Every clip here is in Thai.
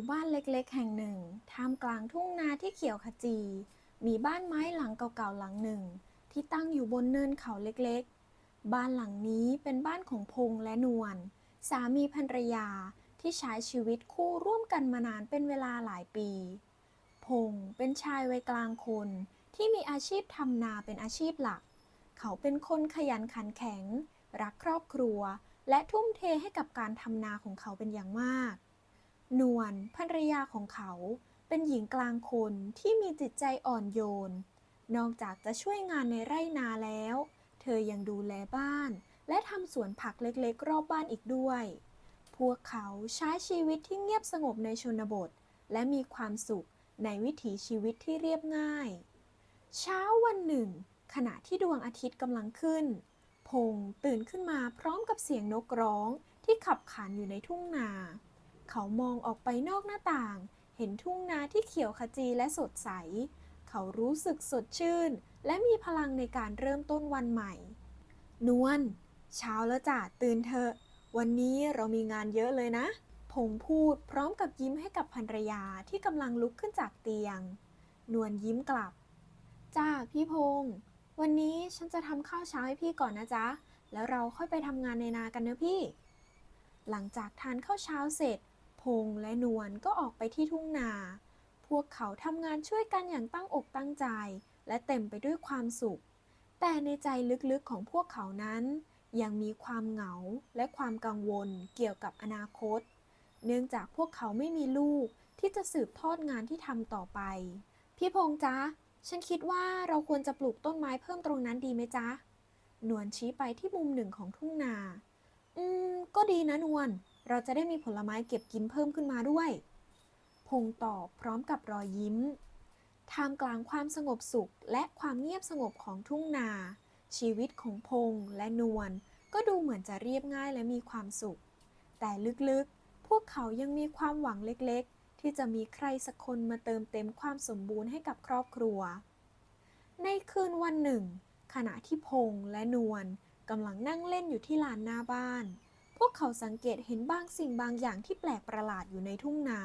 มู่บ้านเล็กๆ แห่งหนึ่ง ท่ามกลางทุ่งนาที่เขียวขจี มีบ้านไม้หลังเก่าๆหลังหนึ่ง ที่ตั้งอยู่บนเนินเขาเล็กๆ บ้านหลังนี้เป็นบ้านของพงษ์และนวล สามีภรรยาที่ใช้ชีวิตคู่ร่วมกันมานานเป็นเวลาหลายปี พงษ์เป็นชายวัยกลางคนที่มีอาชีพทำนาเป็นอาชีพหลัก เขาเป็นคนขยันขันแข็ง รักครอบครัว และทุ่มเทให้กับการทำนาของเขาเป็นอย่างมาก นวลภรรยาของเขาเป็นหญิงกลางคนที่มีจิตใจอ่อนโยน นอกจากจะช่วยงานในไร่นาแล้ว เธอยังดูแลบ้าน และทำสวนผักเล็กๆ รอบบ้านอีกด้วย พวกเขาใช้ชีวิตที่เงียบสงบในชนบท และมีความสุขในวิถีชีวิตที่เรียบง่าย เช้าวันหนึ่ง ขณะที่ดวงอาทิตย์กำลังขึ้น พงษ์ตื่นขึ้นมาพร้อมกับเสียงนกร้องที่ขับขานอยู่ในทุ่งนา เขามองออกไปนอกหน้าต่าง เห็นทุ่งนาที่เขียวขจีและสดใส เขารู้สึกสดชื่น และมีพลังในการเริ่มต้นวันใหม่ นวลเช้าแล้วจ้ะตื่นเถอะ วันนี้เรามีงานเยอะเลยนะ พงษ์พูดพร้อมกับยิ้มให้กับภรรยาที่กำลังลุกขึ้นจากเตียง นวลยิ้มกลับ จ้าพี่พงษ์วันนี้ฉันจะทำข้าวเช้าให้พี่ก่อนนะจ๊ะ แล้วเราค่อยไปทำงานในนากันนะพี่ หลังจากทานข้าวเช้าเสร็จ พงษ์และนวลก็ออกไปที่ทุ่งนา พวกเขาทำงานช่วยกันอย่างตั้งอกตั้งใจ และเต็มไปด้วยความสุข แต่ในใจลึกๆของพวกเขานั้น ยังมีความเหงาและความกังวลเกี่ยวกับอนาคต เนื่องจากพวกเขาไม่มีลูกที่จะสืบทอดงานที่ทำต่อไป พี่พงษ์จ๊ะ ฉันคิดว่าเราควรจะปลูกต้นไม้เพิ่มตรงนั้นดีไหมจ๊ะ นวลชี้ไปที่มุมหนึ่งของทุ่งนา อืม ก็ดีนะนวลเราจะได้มีผลไม้เก็บกินเพิ่มขึ้นมาด้วยพงตอบพร้อมกับรอยยิ้ม ท่ามกลางความสงบสุขและความเงียบสงบของทุ่งนา ชีวิตของพงและนวลก็ดูเหมือนจะเรียบง่ายและมีความสุข แต่ลึกๆ พวกเขายังมีความหวังเล็กๆ ที่จะมีใครสักคนมาเติมเต็มความสมบูรณ์ให้กับครอบครัว ในคืนวันหนึ่ง ขณะที่พงและนวลกำลังนั่งเล่นอยู่ที่ลานหน้าบ้าน พวกเขาสังเกตเห็นบางสิ่งบางอย่างที่แปลกประหลาดอยู่ในทุ่งนา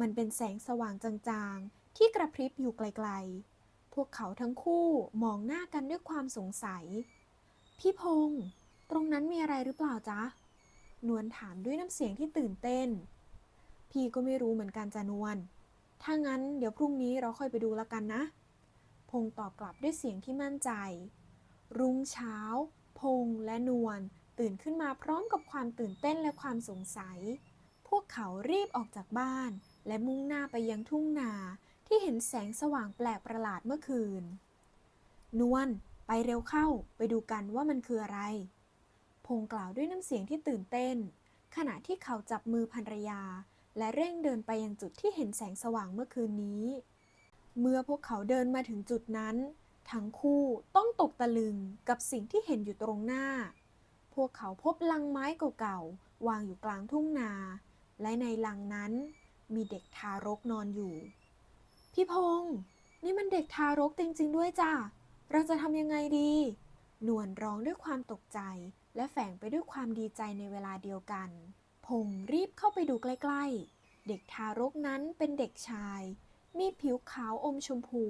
มันเป็นแสงสว่างจางๆ ที่กระพริบอยู่ไกลๆ พวกเขาทั้งคู่มองหน้ากันด้วยความสงสัย พี่พงษ์ตรงนั้นมีอะไรหรือเปล่าจ๊ะ นวลถามด้วยน้ำเสียงที่ตื่นเต้น พี่ก็ไม่รู้เหมือนกันจ้ะนวล ถ้างั้นเดี๋ยวพรุ่งนี้เราค่อยไปดูละกันนะ พงษ์ตอบกลับด้วยเสียงที่มั่นใจ รุ่งเช้า พงษ์และนวล ตื่นขึ้นมาพร้อมกับความตื่นเต้นและความสงสัย พวกเขารีบออกจากบ้าน และมุ่งหน้าไปยังทุ่งนาที่เห็นแสงสว่างแปลกประหลาดเมื่อคืน นวลไปเร็วเข้าไปดูกันว่ามันคืออะไร พงกล่าวด้วยน้ำเสียงที่ตื่นเต้น ขณะที่เขาจับมือภรรยา และเร่งเดินไปยังจุดที่เห็นแสงสว่างเมื่อคืนนี้ เมื่อพวกเขาเดินมาถึงจุดนั้น ทั้งคู่ต้องตกตะลึงกับสิ่งที่เห็นอยู่ตรงหน้า วกเขาพบลังไม้เก่าๆ วางอยู่กลางทุ่งนา และในลังนั้นมีเด็กทารกนอนอยู่ พี่พงษ์นี่มันเด็กทารกจริง ๆ ด้วยจ้ะ เราจะทำยังไงดี นวลร้องด้วยความตกใจ และแฝงไปด้วยความดีใจในเวลาเดียวกัน พงษ์รีบเข้าไปดูใกล้ๆ เด็กทารกนั้นเป็นเด็กชาย มีผิวขาวอมชมพู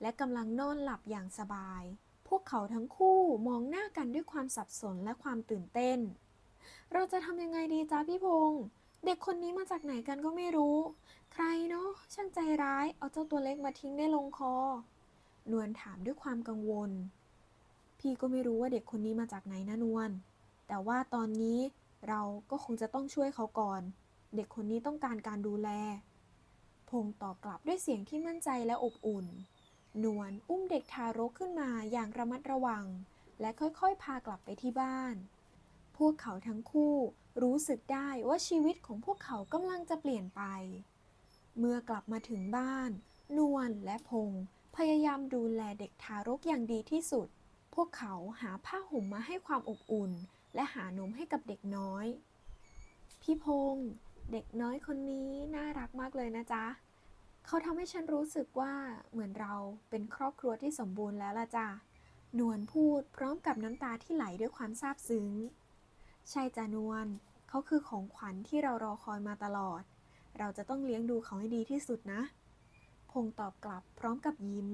และกำลังนอนหลับอย่างสบาย พวกเขาทั้งคู่มองหน้ากันด้วยความสับสนและความตื่นเต้น เราจะทำยังไงดีจ้าพี่พงษ์เด็กคนนี้มาจากไหนกันก็ไม่รู้ ใครเนาะช่างใจร้ายเอาเจ้าตัวเล็กมาทิ้งได้ลงคอ นวลถามด้วยความกังวล พี่ก็ไม่รู้ว่าเด็กคนนี้มาจากไหนนะนวล แต่ว่าตอนนี้เราก็คงจะต้องช่วยเขาก่อน เด็กคนนี้ต้องการการดูแล พงษ์ตอบกลับด้วยเสียงที่มั่นใจและอบอุ่น นวลอุ้มเด็กทารกขึ้นมาอย่างระมัดระวัง และค่อยๆ พากลับไปที่บ้าน พวกเขาทั้งคู่รู้สึกได้ว่าชีวิตของพวกเขากำลังจะเปลี่ยนไป เมื่อกลับมาถึงบ้าน นวลและพงษ์พยายามดูแลเด็กทารกอย่างดีที่สุด พวกเขาหาผ้าห่มมาให้ความอบอุ่น และหานมให้กับเด็กน้อย พี่พงษ์เด็กน้อยคนนี้น่ารักมากเลยนะจ๊ะ เขาทำให้ฉันรู้สึกว่าเหมือนเราเป็นครอบครัวที่สมบูรณ์แล้วล่ะจ้ะนวลพูดพร้อมกับน้ำตาที่ไหลด้วยความซาบซึ้ง ใช่จ้ะนวลเขาคือของขวัญที่เรารอคอยมาตลอด เราจะต้องเลี้ยงดูเขาให้ดีที่สุดนะ พงตอบกลับพร้อมกับยิ้ม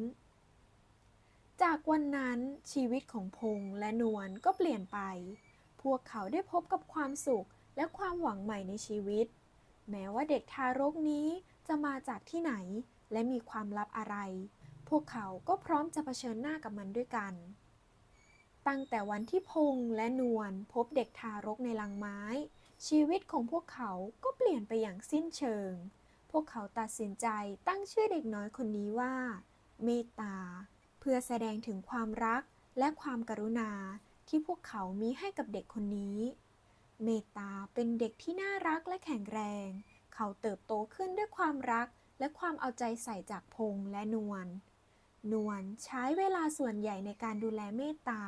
จากวันนั้นชีวิตของพงและนวลก็เปลี่ยนไป พวกเขาได้พบกับความสุขและความหวังใหม่ในชีวิต แม้ว่าเด็กทารกนี้ จะมาจากที่ไหน และมีความลับอะไร พวกเขาก็พร้อมจะเผชิญหน้ากับมันด้วยกัน ตั้งแต่วันที่พงและนวลพบเด็กทารกในลังไม้ ชีวิตของพวกเขาก็เปลี่ยนไปอย่างสิ้นเชิง พวกเขาตัดสินใจตั้งชื่อเด็กน้อยคนนี้ว่า เมตตา เพื่อแสดงถึงความรักและความกรุณาที่พวกเขามีให้กับเด็กคนนี้ เมตตาเป็นเด็กที่น่ารักและแข็งแรง เขาเติบโตขึ้นด้วยความรักและความเอาใจใส่จากพงและนวล นวลใช้เวลาส่วนใหญ่ในการดูแลเมตตา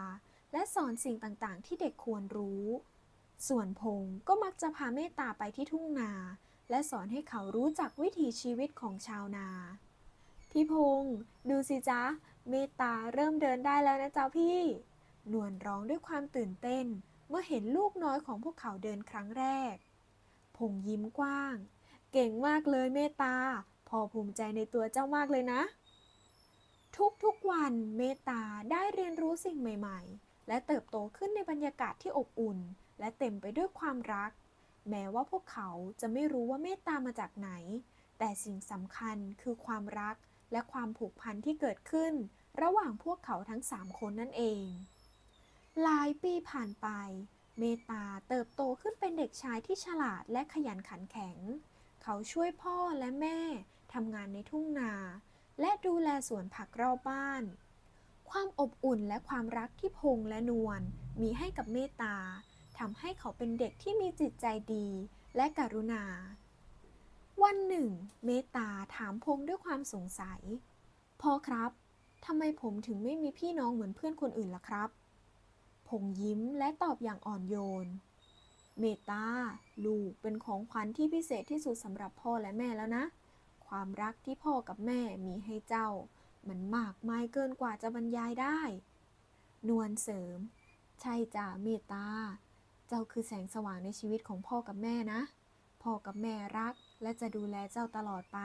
และสอนสิ่งต่างๆ ที่เด็กควรรู้ ส่วนพงก็มักจะพาเมตตาไปที่ทุ่งนา และสอนให้เขารู้จักวิถีชีวิตของชาวนา พี่พงษ์ดูสิจ๊ะ เมตตาเริ่มเดินได้แล้วนะจ๊ะพี่ นวลร้องด้วยความตื่นเต้น เมื่อเห็นลูกน้อยของพวกเขาเดินครั้งแรก พงยิ้มกว้าง เก่งมากเลยเมตตา พอภูมิใจในตัวเจ้ามากเลยนะ ทุกๆวันเมตตาได้เรียนรู้สิ่งใหม่ ๆ และเติบโตขึ้นในบรรยากาศที่อบอุ่น และเต็มไปด้วยความรัก แม้ว่าพวกเขาจะไม่รู้ว่าเมตตามาจากไหน แต่สิ่งสำคัญคือความรักและความผูกพันที่เกิดขึ้น ระหว่างพวกเขาทั้งสามคนนั่นเอง หลายปีผ่านไป เมตาเติบโตขึ้นเป็นเด็กชายที่ฉลาดและขยันขันแข็ง เขาช่วยพ่อและแม่ทำงานในทุ่งนา และดูแลสวนผักรอบบ้าน ความอบอุ่นและความรักที่พงและนวลมีให้กับเมตาทำให้เขาเป็นเด็กที่มีจิตใจดีและกรุณา วันหนึ่ง เมตตาถามพงด้วยความสงสัย พ่อครับทำไมผมถึงไม่มีพี่น้องเหมือนเพื่อนคนอื่นล่ะครับ พงยิ้มและตอบอย่างอ่อนโยน เมตตาลูกเป็นของขวัญที่พิเศษที่สุดสำหรับพ่อและแม่แล้วนะ ความรักที่พ่อกับแม่มีให้เจ้า มันมากมายเกินกว่าจะบรรยายได้ นวลเสริม ใช่จ้ะเมตตาเจ้าคือแสงสว่างในชีวิตของพ่อกับแม่นะ พ่อกับแม่รักและจะดูแลเจ้าตลอดไป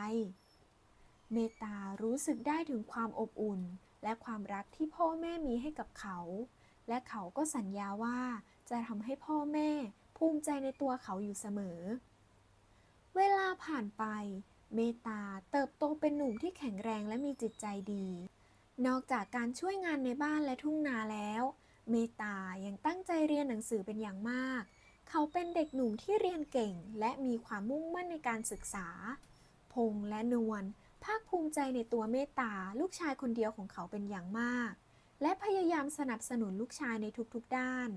เมตตารู้สึกได้ถึงความอบอุ่น และความรักที่พ่อแม่มีให้กับเขา และเขาก็สัญญาว่าจะทำให้พ่อแม่ภูมิใจในตัวเขาอยู่เสมอ เวลาผ่านไป เมตาเติบโตเป็นหนุ่มที่แข็งแรงและมีจิตใจดี นอกจากการช่วยงานในบ้านและทุ่งนาแล้ว เมตายังตั้งใจเรียนหนังสือเป็นอย่างมาก เขาเป็นเด็กหนุ่มที่เรียนเก่ง และมีความมุ่งมั่นในการศึกษา พงษ์และนวลภาคภูมิใจในตัวเมตตาลูกชายคนเดียวของเขาเป็นอย่างมาก และพยายามสนับสนุนลูกชายในทุกๆด้าน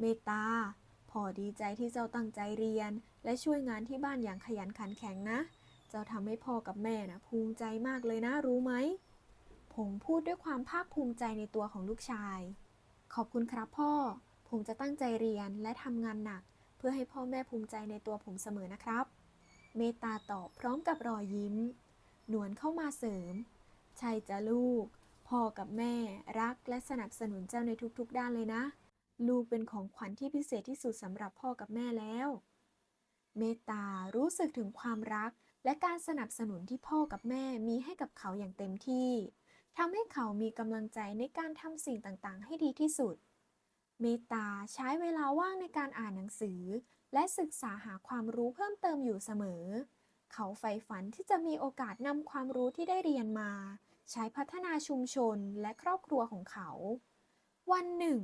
เมตตาพ่อดีใจที่เจ้าตั้งใจเรียน และช่วยงานที่บ้านอย่างขยันขันแข็งนะ เจ้าทำให้พ่อกับแม่นะภูมิใจมากเลยนะรู้ไหมพงษ์พูดด้วยความภาคภูมิใจในตัวของลูกชาย ขอบคุณครับพ่อ ผมจะตั้งใจเรียนและทำงานหนัก เพื่อให้พ่อแม่ภูมิใจในตัวผมเสมอนะครับ เมตตาตอบพร้อมกับรอยยิ้ม หนวนเข้ามาเสริม ใช่จ้ะลูก พ่อกับแม่รักและสนับสนุนเจ้าในทุกๆ ด้านเลยนะ ลูกเป็นของขวัญที่พิเศษที่สุดสำหรับพ่อกับแม่แล้ว เมตตารู้สึกถึงความรักและการสนับสนุนที่พ่อกับแม่มีให้กับเขาอย่างเต็มที่ทำให้เขามีกำลังใจในการทำสิ่งต่างๆ ให้ดีที่สุด เมตตาใช้เวลาว่างในการอ่านหนังสือ และศึกษาหาความรู้เพิ่มเติมอยู่เสมอ เขาใฝ่ฝันที่จะมีโอกาสนำความรู้ที่ได้เรียนมา ใช้พัฒนาชุมชนและครอบครัวของเขา วันหนึ่ง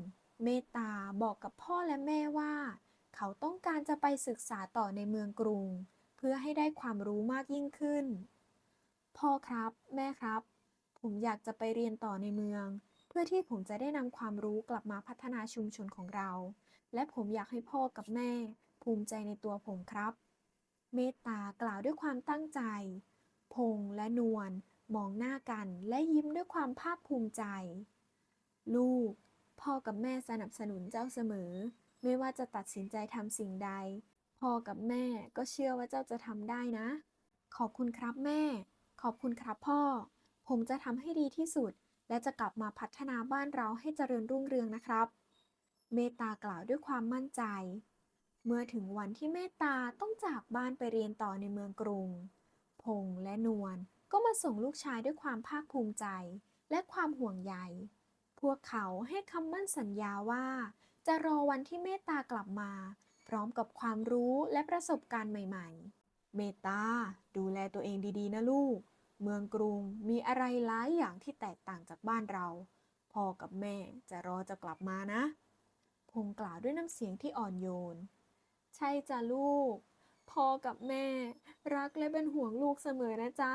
เมตาบอกกับพ่อและแม่ว่า เขาต้องการจะไปศึกษาต่อในเมืองกรุง เพื่อให้ได้ความรู้มากยิ่งขึ้น พ่อครับแม่ครับ ผมอยากจะไปเรียนต่อในเมือง เพื่อที่ผมจะได้นำความรู้กลับมาพัฒนาชุมชนของเรา และผมอยากให้พ่อกับแม่ ภูมิใจในตัวผมครับ เมตตากล่าวด้วยความตั้งใจ พงษ์และนวล มองหน้ากันและยิ้มด้วยความภาคภูมิใจ ลูก พ่อกับแม่สนับสนุนเจ้าเสมอ ไม่ว่าจะตัดสินใจทำสิ่งใด พ่อกับแม่ก็เชื่อว่าเจ้าจะทำได้นะ ขอบคุณครับแม่ ขอบคุณครับพ่อ ผมจะทำให้ดีที่สุด และจะกลับมาพัฒนาบ้านเราให้เจริญรุ่งเรืองนะครับ เมตตากล่าวด้วยความมั่นใจ เมื่อถึงวันที่เมตตาต้องจากบ้านไปเรียนต่อในเมืองกรุง พงษ์และนวล ก็มาส่งลูกชายด้วยความภาคภูมิใจและความห่วงใย พวกเขาให้คำมั่นสัญญาว่า จะรอวันที่เมตตากลับมา พร้อมกับความรู้และประสบการณ์ใหม่ๆ เมตตาดูแลตัวเองดีๆ นะลูก เมืองกรุงมีอะไรหลายอย่างที่แตกต่างจากบ้านเรา พ่อกับแม่จะรอจะกลับมานะ พงกล่าวด้วยน้ำเสียงที่อ่อนโยน ใช่จ้ะลูก พ่อกับแม่ รักและเป็นห่วงลูกเสมอนะจ๊ะ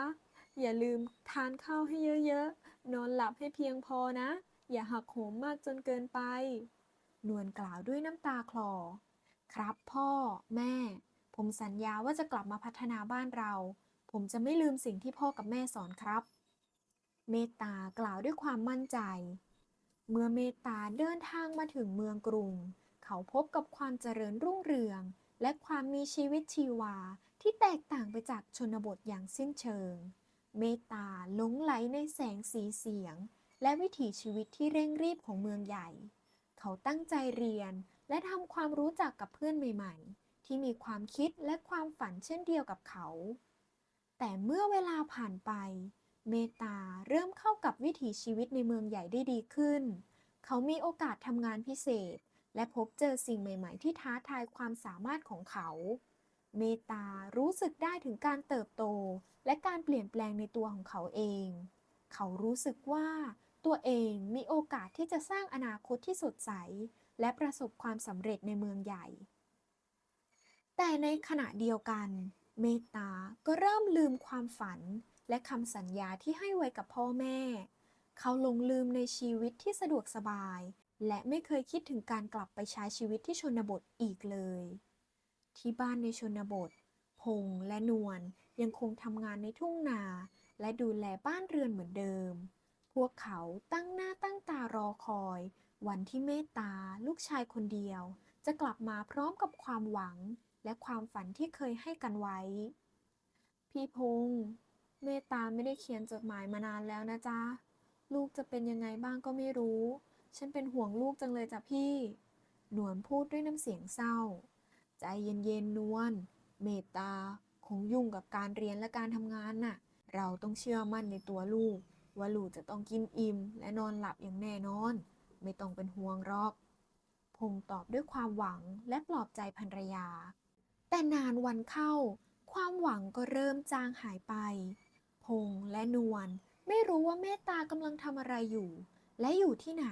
อย่าลืมทานข้าวให้เยอะๆ นอนหลับให้เพียงพอนะ อย่าหักโหมมากจนเกินไป นวลกล่าวด้วยน้ำตาคลอ ครับพ่อ แม่ ผมสัญญาว่าจะกลับมาพัฒนาบ้านเรา ผมจะไม่ลืมสิ่งที่พ่อกับแม่สอนครับ เมตตากล่าวด้วยความมั่นใจ เมื่อเมตตาเดินทางมาถึงเมืองกรุง เขาพบกับความเจริญรุ่งเรือง และความมีชีวิตชีวาที่แตกต่างไปจากชนบทอย่างสิ้นเชิง เมตตาหลงไหลในแสงสีเสียง และวิถีชีวิตที่เร่งรีบของเมืองใหญ่ เขาตั้งใจเรียนและทำความรู้จักกับเพื่อนใหม่ ๆ ที่มีความคิดและความฝันเช่นเดียวกับเขา แต่เมื่อเวลาผ่านไป เมตตาเริ่มเข้ากับวิถีชีวิตในเมืองใหญ่ได้ดีขึ้น เขามีโอกาสทำงานพิเศษ และพบเจอสิ่งใหม่ ๆ ที่ท้าทายความสามารถของเขา เมตตารู้สึกได้ถึงการเติบโต และการเปลี่ยนแปลงในตัวของเขาเอง เขารู้สึกว่าตัวเองมีโอกาสที่จะสร้างอนาคตที่สดใส และประสบความสำเร็จในเมืองใหญ่ แต่ในขณะเดียวกัน เมตตาก็เริ่มลืมความฝัน และคำสัญญาที่ให้ไว้กับพ่อแม่ เขาลงลืมในชีวิตที่สะดวกสบาย และไม่เคยคิดถึงการกลับไปใช้ชีวิตที่ชนบทอีกเลย ที่บ้านในชนบท พงษ์และนวลยังคงทำงานในทุ่งนา และดูแลบ้านเรือนเหมือนเดิม พวกเขาตั้งหน้าตั้งตารอคอย วันที่เมตตาลูกชายคนเดียว จะกลับมาพร้อมกับความหวัง และความฝันที่เคยให้กันไว้ พี่พงษ์เมตตาไม่ได้เขียนจดหมายมานานแล้วนะจ๊ะ ลูกจะเป็นยังไงบ้างก็ไม่รู้ ฉันเป็นห่วงลูกจังเลยจ้ะพี่ หนวลพูดด้วยน้ำเสียงเศร้า ใจเย็นๆนวลเมตตาคงยุ่งกับการเรียนและการทำงานน่ะ เราต้องเชื่อมั่นในตัวลูก ว่าลูกจะต้องกินอิ่มและนอนหลับอย่างแน่นอน ไม่ต้องเป็นห่วงหรอกพงตอบด้วยความหวังและปลอบใจภรรยา แต่นานวันเข้า ความหวังก็เริ่มจางหายไป พงและนวลไม่รู้ว่าเมตตากำลังทำอะไรอยู่ และอยู่ที่ไหน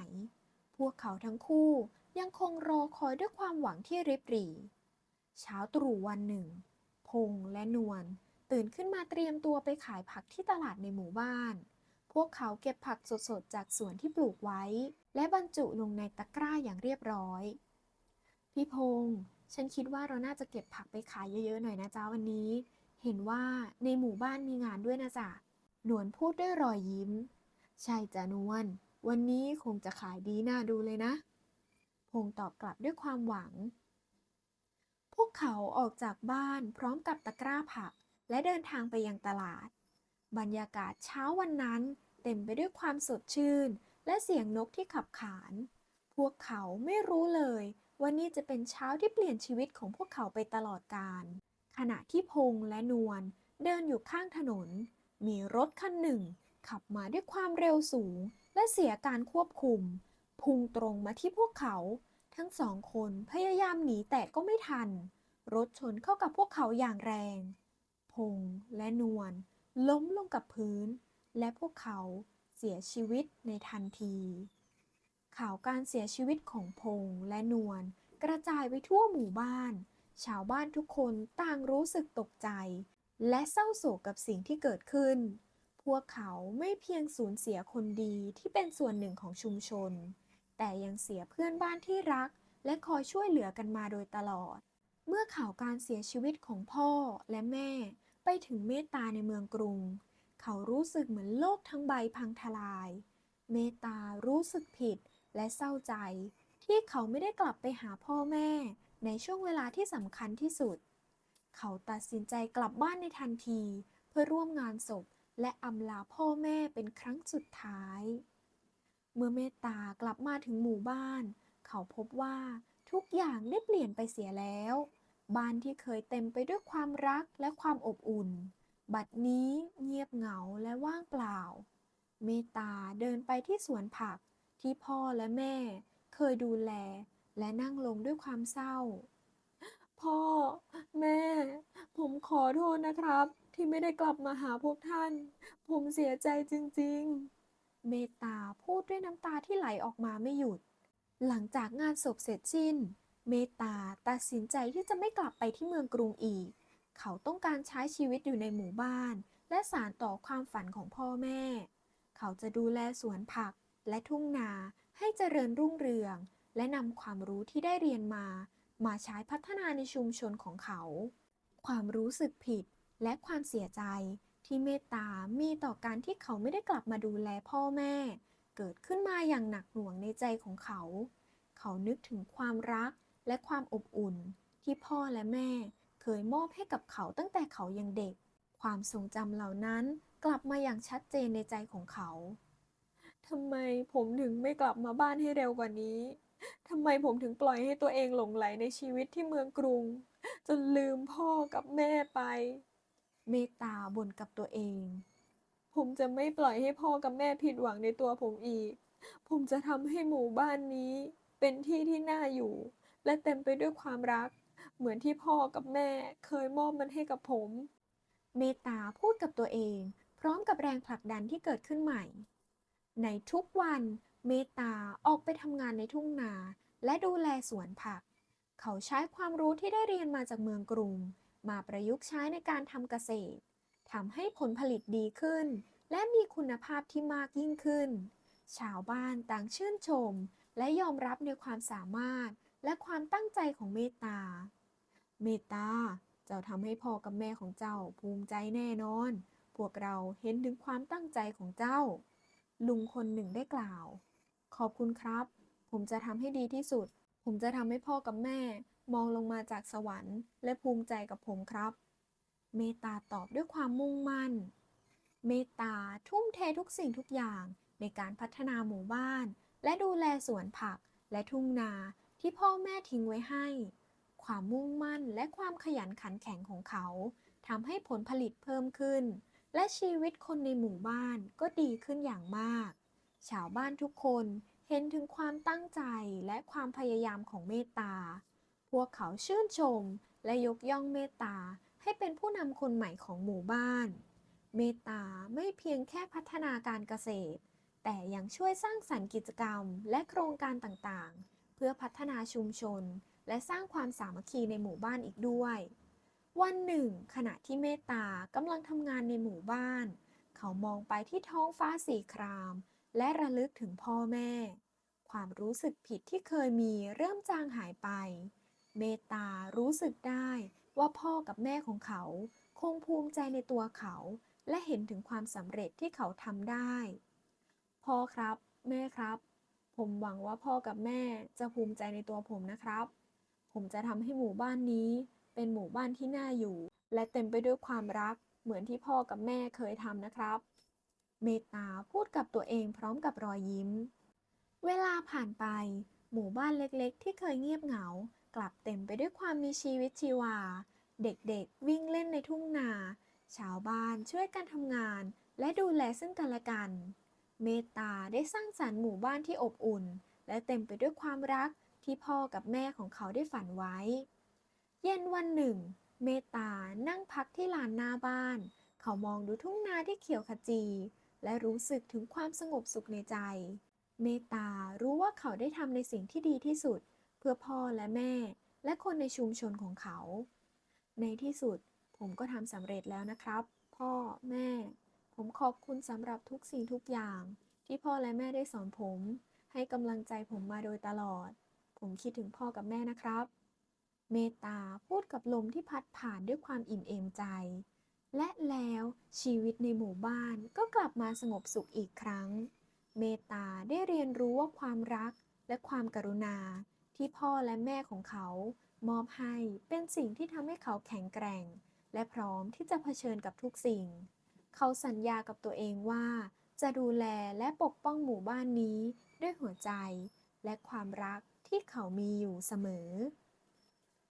พวกเขาทั้งคู่ยังคงรอคอยด้วยความหวังที่ริบหรี่ เช้าตรู่วันหนึ่ง พงษ์และนวลตื่นขึ้นมาเตรียมตัวไปขายผักที่ตลาดในหมู่บ้าน พวกเขาเก็บผักสดๆ จากสวนที่ปลูกไว้ และบรรจุลงในตะกร้าอย่างเรียบร้อย พี่พงษ์ฉันคิดว่าเราน่าจะเก็บผักไปขายเยอะๆหน่อยนะจ๊ะวันนี้ เห็นว่าในหมู่บ้านมีงานด้วยนะจ๊ะหนวลพูดด้วยรอยยิ้ม ใช่จ้ะนวลวันนี้คงจะขายดีน่าดูเลยนะ พงษ์ตอบกลับด้วยความหวัง พวกเขาออกจากบ้านพร้อมกับตะกร้าผัก และเดินทางไปยังตลาด บรรยากาศเช้าวันนั้นเต็มไปด้วยความสดชื่น และเสียงนกที่ขับขาน พวกเขาไม่รู้เลยว่านี่จะเป็นเช้าที่เปลี่ยนชีวิตของพวกเขาไปตลอดกาลขณะที่พงและนวลเดินอยู่ข้างถนน มีรถคันหนึ่ง ขับมาด้วยความเร็วสูง และเสียการควบคุม พุ่งตรงมาที่พวกเขา ทั้งสองคนพยายามหนีแต่ก็ไม่ทัน รถชนเข้ากับพวกเขาอย่างแรง พงษ์และนวลล้มลงกับพื้น และพวกเขาเสียชีวิตในทันที ข่าวการเสียชีวิตของพงษ์และนวลกระจายไปทั่วหมู่บ้าน ชาวบ้านทุกคนต่างรู้สึกตกใจ และเศร้าโศกกับสิ่งที่เกิดขึ้น พวกเขาไม่เพียงสูญเสียคนดีที่เป็นส่วนหนึ่งของชุมชน แต่ยังเสียเพื่อนบ้านที่รัก และคอยช่วยเหลือกันมาโดยตลอด เมื่อข่าวการเสียชีวิตของพ่อและแม่ ไปถึงเมตตาในเมืองกรุง เขารู้สึกเหมือนโลกทั้งใบพังทลาย เมตตารู้สึกผิดและเศร้าใจ ที่เขาไม่ได้กลับไปหาพ่อแม่ ในช่วงเวลาที่สำคัญที่สุด เขาตัดสินใจกลับบ้านในทันที เพื่อร่วมงานศพและอำลาพ่อแม่เป็นครั้งสุดท้าย เมื่อเมตตากลับมาถึงหมู่บ้าน เขาพบว่าทุกอย่างได้เปลี่ยนไปเสียแล้ว บ้านที่เคยเต็มไปด้วยความรักและความอบอุ่น บัดนี้เงียบเหงาและว่างเปล่า เมตตาเดินไปที่สวนผักที่พ่อและแม่ เคยดูแล และนั่งลงด้วยความเศร้า พ่อ แม่ ผมขอโทษนะครับ ที่ไม่ได้กลับมาหาพวกท่าน ผมเสียใจจริง ๆ เมตตาพูดด้วยน้ำตาที่ไหลออกมาไม่หยุด หลังจากงานศพเสร็จสิ้น เมตตาตัดสินใจที่จะไม่กลับไปที่เมืองกรุงอีก เขาต้องการใช้ชีวิตอยู่ในหมู่บ้าน และสานต่อความฝันของพ่อแม่ เขาจะดูแลสวนผักและทุ่งนาให้เจริญรุ่งเรือง และนำความรู้ที่ได้เรียนมา มาใช้พัฒนาในชุมชนของเขา ความรู้สึกผิดและความเสียใจ ที่เมตตามีต่อการที่เขาไม่ได้กลับมาดูแลพ่อแม่ เกิดขึ้นมาอย่างหนักหน่วงในใจของเขา เขานึกถึงความรักและความอบอุ่น ที่พ่อและแม่ เคยมอบให้กับเขาตั้งแต่เขายังเด็ก ความทรงจำเหล่านั้นกลับมาอย่างชัดเจนในใจของเขาทำไมผมถึงไม่กลับมาบ้านให้เร็วกว่านี้ทำไมผมถึงปล่อยให้ตัวเองหลงไหลในชีวิตที่เมืองกรุง จนลืมพ่อกับแม่ไป เมตตาบ่นกับตัวเอง ผมจะไม่ปล่อยให้พ่อกับแม่ผิดหวังในตัวผมอีก ผมจะทำให้หมู่บ้านนี้ เป็นที่ที่น่าอยู่ และเต็มไปด้วยความรัก เหมือนที่พ่อกับแม่เคยมอบมันให้กับผม เมตตาพูดกับตัวเอง พร้อมกับแรงผลักดันที่เกิดขึ้นใหม่ ในทุกวันเมตตาออกไปทำงานในทุ่งนา และดูแลสวนผัก เขาใช้ความรู้ที่ได้เรียนมาจากเมืองกรุง มาประยุกต์ใช้ในการทำเกษตรทำให้ผลผลิตดีขึ้น และมีคุณภาพที่มากยิ่งขึ้น ชาวบ้านต่างชื่นชม และยอมรับในความสามารถและความตั้งใจของเมตตา เมตตา เจ้าทำให้พ่อกับแม่ของเจ้าภูมิใจแน่นอน พวกเราเห็นถึงความตั้งใจของเจ้า ลุงคนหนึ่งได้กล่าว ขอบคุณครับ ผมจะทำให้ดีที่สุด ผมจะทำให้พ่อกับแม่ มองลงมาจากสวรรค์ และภูมิใจกับผมครับ เมตตาตอบด้วยความมุ่งมั่น เมตตาทุ่มเททุกสิ่งทุกอย่างในการพัฒนาหมู่บ้าน และดูแลสวนผักและทุ่งนาที่พ่อแม่ทิ้งไว้ให้ ความมุ่งมั่นและความขยันขันแข็งของเขาทำให้ผลผลิตเพิ่มขึ้น และชีวิตคนในหมู่บ้านก็ดีขึ้นอย่างมาก ชาวบ้านทุกคนเห็นถึงความตั้งใจและความพยายามของเมตตา พวกเขาชื่นชมและยกย่องเมตตาให้เป็นผู้นำคนใหม่ของหมู่บ้าน เมตตาไม่เพียงแค่พัฒนาการเกษตร แต่ยังช่วยสร้างสรรค์กิจกรรมและโครงการต่างๆ เพื่อพัฒนาชุมชน และสร้างความสามัคคีในหมู่บ้านอีกด้วย วันหนึ่ง ขณะที่เมตตากำลังทำงานในหมู่บ้าน เขามองไปที่ท้องฟ้าสีคราม และระลึกถึงพ่อแม่ ความรู้สึกผิดที่เคยมีเริ่มจางหายไปเเมตตารู้สึกได้ว่าพ่อกับแม่ของเขา คงภูมิใจในตัวเขา และเห็นถึงความสำเร็จที่เขาทำได้ พ่อครับ แม่ครับ ผมหวังว่าพ่อกับแม่จะภูมิใจในตัวผมนะครับ ผมจะทำให้หมู่บ้านนี้ เป็นหมู่บ้านที่น่าอยู่ และเต็มไปด้วยความรักเหมือนที่พ่อกับแม่เคยทำนะครับ เมตตาพูดกับตัวเองพร้อมกับรอยยิ้ม เวลาผ่านไป หมู่บ้านเล็กๆ ที่เคยเงียบเหงา กลับเต็มไปด้วยความมีชีวิตชีวา เด็กๆ วิ่งเล่นในทุ่งนา ชาวบ้านช่วยกันทำงาน และดูแลซึ่งกันและกัน เมตตาได้สร้างสรรค์หมู่บ้านที่อบอุ่น และเต็มไปด้วยความรักที่พ่อกับแม่ของเขาได้ฝันไว้ เย็นวันหนึ่ง เมตตานั่งพักที่ลานหน้าบ้าน เขามองดูทุ่งนาที่เขียวขจี และรู้สึกถึงความสงบสุขในใจ เมตตารู้ว่าเขาได้ทำในสิ่งที่ดีที่สุด เพื่อพ่อและแม่ และคนในชุมชนของเขา ในที่สุดผมก็ทำสำเร็จแล้วนะครับ พ่อแม่ ผมขอบคุณสำหรับทุกสิ่งทุกอย่าง ที่พ่อและแม่ได้สอนผม ให้กำลังใจผมมาโดยตลอด ผมคิดถึงพ่อกับแม่นะครับ เมตตาพูดกับลมที่พัดผ่านด้วยความอิ่มเอมใจ และแล้วชีวิตในหมู่บ้านก็กลับมาสงบสุขอีกครั้ง เมตตาได้เรียนรู้ว่าความรักและความกรุณา ที่พ่อและแม่ของเขา มอบให้เป็นสิ่งที่ทำให้เขาแข็งแกร่ง และพร้อมที่จะเผชิญกับทุกสิ่ง เขาสัญญากับตัวเองว่า จะดูแลและปกป้องหมู่บ้านนี้ด้วยหัวใจ และความรักที่เขามีอยู่เสมอ